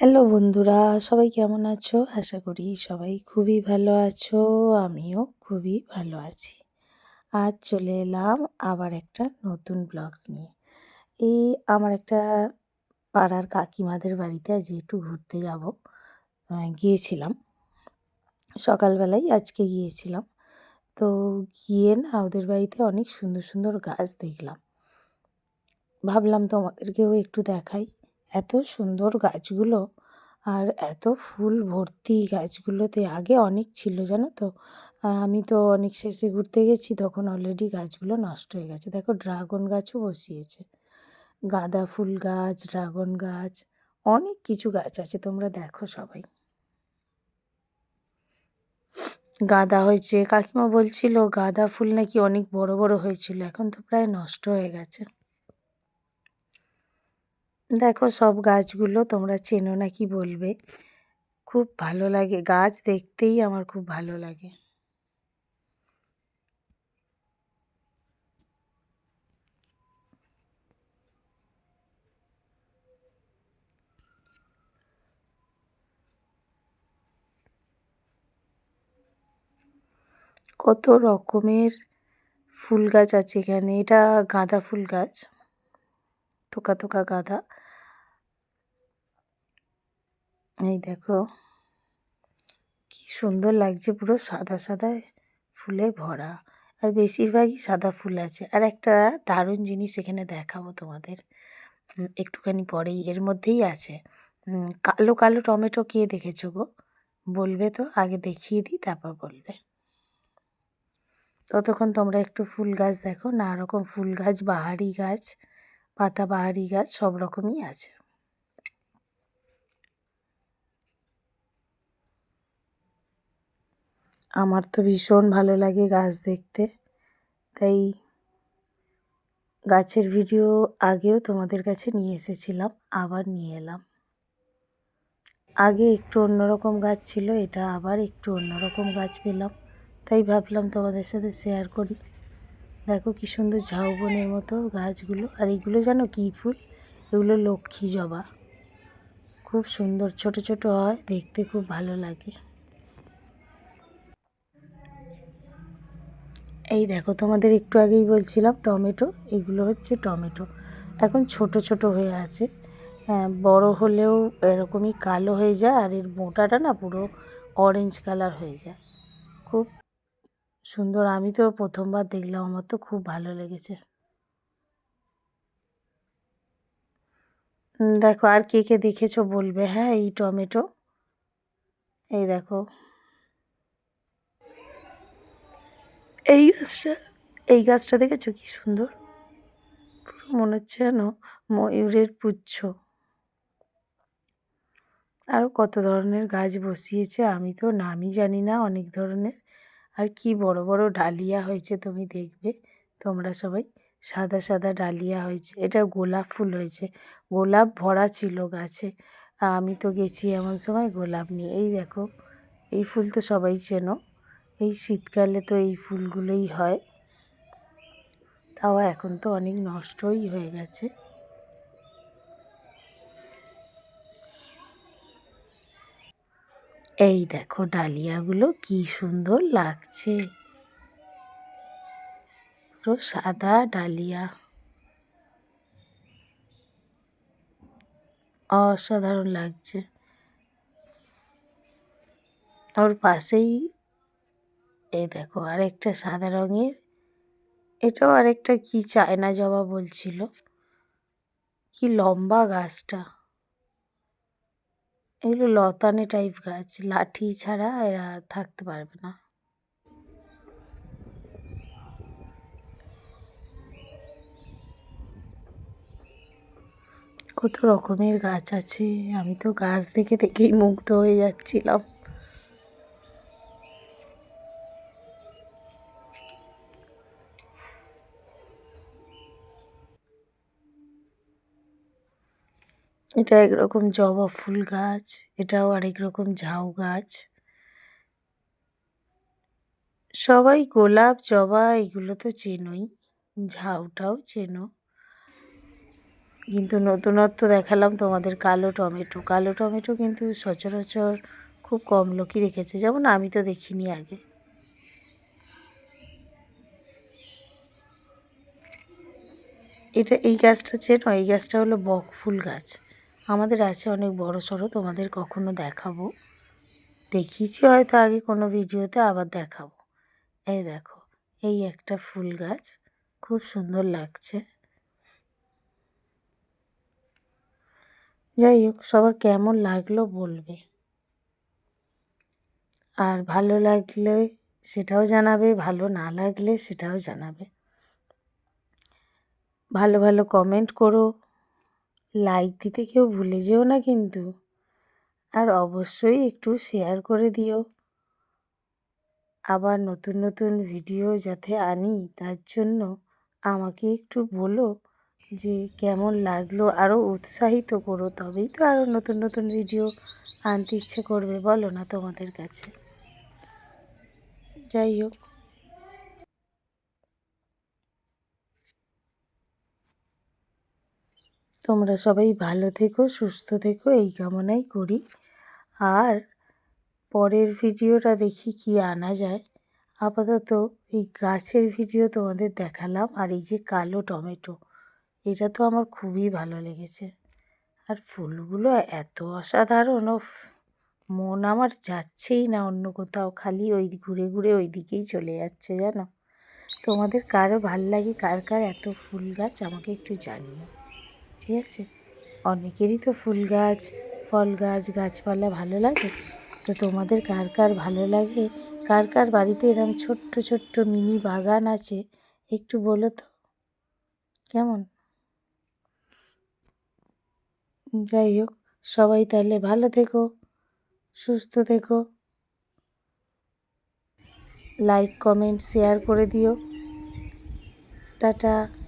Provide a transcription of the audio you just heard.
Hello বন্ধুরা, সবাই কেমন আছো? আশা করি সবাই খুবই ভালো আছো, আমিও খুবই ভালো আছি। আজ চলে এলাম আবার একটা নতুন ব্লগস নিয়ে। এই আমার একটা পাড়ার কাকিমাদের বাড়িতে আজ একটু ঘুরতে যাব। গিয়েছিলাম। সকালবেলায় আজকে গিয়েছিলাম। তো গিয়ে না ওদের বাড়িতে অনেক সুন্দর সুন্দর গাছ দেখলাম। ভাবলাম তোমাদেরকেও একটু দেখাই। এত সুন্দর গাছগুলো আর এত ফুল ভর্তি গাছগুলোতে আগে অনেক ছিল, জানো তো? আমি তো অনেক শেষে ঘুরতে গেছি, তখন অলরেডি গাছগুলো নষ্ট হয়ে গেছে। দেখো, ড্রাগন গাছও বসিয়েছে। গাঁদা ফুল গাছ, ড্রাগন গাছ, অনেক কিছু গাছ আছে, তোমরা দেখো সবাই। গাঁদা হয়েছে, কাকিমা বলছিল, গাঁদা ফুল নাকি অনেক বড় বড় হয়েছিল, এখন তো প্রায় নষ্ট হয়ে গেছে। দেখো সব গাছগুলো তোমরা চেনো না কি বলবে। খুব ভালো লাগে, গাছ দেখতেই আমার খুব ভালো লাগে। কত রকমের ফুল গাছ আছে এখানে, এটা গাঁদা ফুল গাছ। থোকা থোকা গাঁদা এই দেখো, কি সুন্দর লাগছে পুরো সাদা সাদা ফুলে ভরা। আর বেশিরভাগই সাদা ফুল আছে। আর একটা দারুণ জিনিস এখানে দেখাবো তোমাদের। একটুখানি পরেই, এর মধ্যেই আছে। কালো কালো টমেটো কে দেখেছ গো? বলবে তো, আগে দেখিয়ে দিই, তারপর বলবে। ততক্ষণ তোমরা একটু ফুল গাছ দেখো, নানা রকম ফুল গাছ, বাহারি গাছ পাতাবাহারি গাছ সব রকমই আছে। আমার তো ভীষণ ভালো লাগে গাছ দেখতে। তাই গাছের ভিডিও আগেও তোমাদের কাছে নিয়ে এসেছিলাম, আবার নিয়ে এলাম। আগে একটু অন্যরকম গাছ ছিল, এটা আবার একটু অন্যরকম গাছ পেলাম। তাই ভাবলাম তোমাদের সাথে শেয়ার করি। দেখো কী সুন্দর ঝাউবনের মতো গাছগুলো। আর এগুলো যেন কী ফুল? এগুলো লক্ষ্মী জবা। খুব সুন্দর, ছোট ছোট হয়, দেখতে খুব ভালো লাগে। এই দেখো, তোমাদের একটু আগেই বলছিলাম টমেটো, এগুলো হচ্ছে টমেটো। এখন ছোট ছোট হয়ে আছে। হ্যাঁ বড় হলেও এরকমই কালো হয়ে যায়, আর এর মোটাটা না পুরো অরেঞ্জ কালার হয়ে যায়। খুব সুন্দর। আমি তো প্রথমবার দেখলাম, আমার তো খুব ভালো লেগেছে। দেখো, আর কে কে দেখেছ বলবে? হ্যাঁ এই টমেটো। এই দেখো। এই গাছটা এই গাছটা দেখেছ? কি সুন্দর। পুরো মনে হচ্ছে যেন ময়ূরের পুচ্ছ। আরও কত ধরনের গাছ বসিয়েছে, আমি তো নামই জানি না অনেক ধরনের। আর কি বড় বড় ডালিয়া হয়েছে তুমি দেখবে। তোমরা সবাই সাদা সাদা ডালিয়া হয়েছে। এটা গোলাপ ফুল হয়েছে। গোলাপ ভরা ছিল গাছে। আমি তো গেছি এমন সময় গোলাপ নিয়ে। এই দেখো, এই ফুল তো সবাই চেনো। এই শীতকালে তো এই ফুলগুলোই হয়। তাও এখন তো অনেক নষ্টই হয়ে গেছে। এই দেখো ডালিয়াগুলো কি সুন্দর লাগছে। পুরো সাদা ডালিয়া। অসাধারণ লাগছে। ওর পাশেই এই দেখো আরেকটা সাদা রঙের। এটাও আরেকটা কি চায়না জবা বলছিল। কি লম্বা গাছটা। এগুলো লতানে টাইপ গাছ, লাঠি ছাড়া এরা থাকতে পারবে না। কত রকমের গাছ আছে, আমি তো গাছ দেখে দেখেই মুগ্ধ হয়ে যাচ্ছিলাম। এটা একরকম জবা ফুল গাছ, এটাও আরেক রকম ঝাউ গাছ। সবাই গোলাপ, জবা এগুলো তো চেনোই, ঝাউটাও চেনো। কিন্তু নতুনত্ব দেখালাম তোমাদের কালো টমেটো। কালো টমেটো কিন্তু সচরাচর খুব কম লোকই রেখেছে, যেমন আমি তো দেখিনি আগে। এটা এই গাছটা চেনো? এই গাছটা হলো বকফুল গাছ। আমাদের আছে অনেক বড় সড়ো, তোমাদের কখনো দেখাবো? দেখিয়েছি হয়তো আগে কোনো ভিডিওতে, আবার দেখাবো। এই দেখো, এই একটা ফুল গাছ, খুব সুন্দর লাগছে। যাই হোক, সবার কেমন লাগল বলবে। আর ভালো লাগলে সেটাও জানাবে, ভালো না লাগলে সেটাও জানাবে। ভালো ভালো কমেন্ট করো। লাইক দিতে কেউ ভুলে যেও না কিন্তু। আর অবশ্যই একটু শেয়ার করে দিও। আবার নতুন নতুন ভিডিও যাতে আনি, তার জন্য আমাকে একটু বলো যে কেমন লাগল আরও উৎসাহিত করো, তবেই তো আরও নতুন নতুন ভিডিও আনতে ইচ্ছে করবে, বলো না তোমাদের কাছে। যাই হোক। তোমরা সবাই ভালো থেকো, সুস্থ থেকো, এই কামনাই করি। আর পরের ভিডিওটা দেখি কি আনা যায়। আপাতত এই গাছের ভিডিও তোমাদের দেখালাম, আর এই যে কালো টমেটো, এটা তো আমার খুবই ভালো লেগেছে। আর ফুলগুলো এত অসাধারণ ও মন আমার যাচ্ছেই না অন্য কোথাও, খালি ওই ঘুরে ঘুরে ওই দিকেই চলে যাচ্ছে, জানো? তোমাদের কারও ভালো লাগে, কার কার এত ফুল গাছ, আমাকে একটু জানিও। ঠিক আছে? অনেকেরই তো ফুল গাছ, ফল গাছ, গাছপালা ভালো লাগে। তো তোমাদের কার কার ভালো লাগে? কার কার বাড়িতে এরম ছোট্ট ছোট্ট মিনি বাগান আছে? একটু বলো তো। কেমন? যাই হোক, সবাই তাহলে ভালো থেকো, সুস্থ থেকো। লাইক, কমেন্ট, শেয়ার করে দিও। টাটা।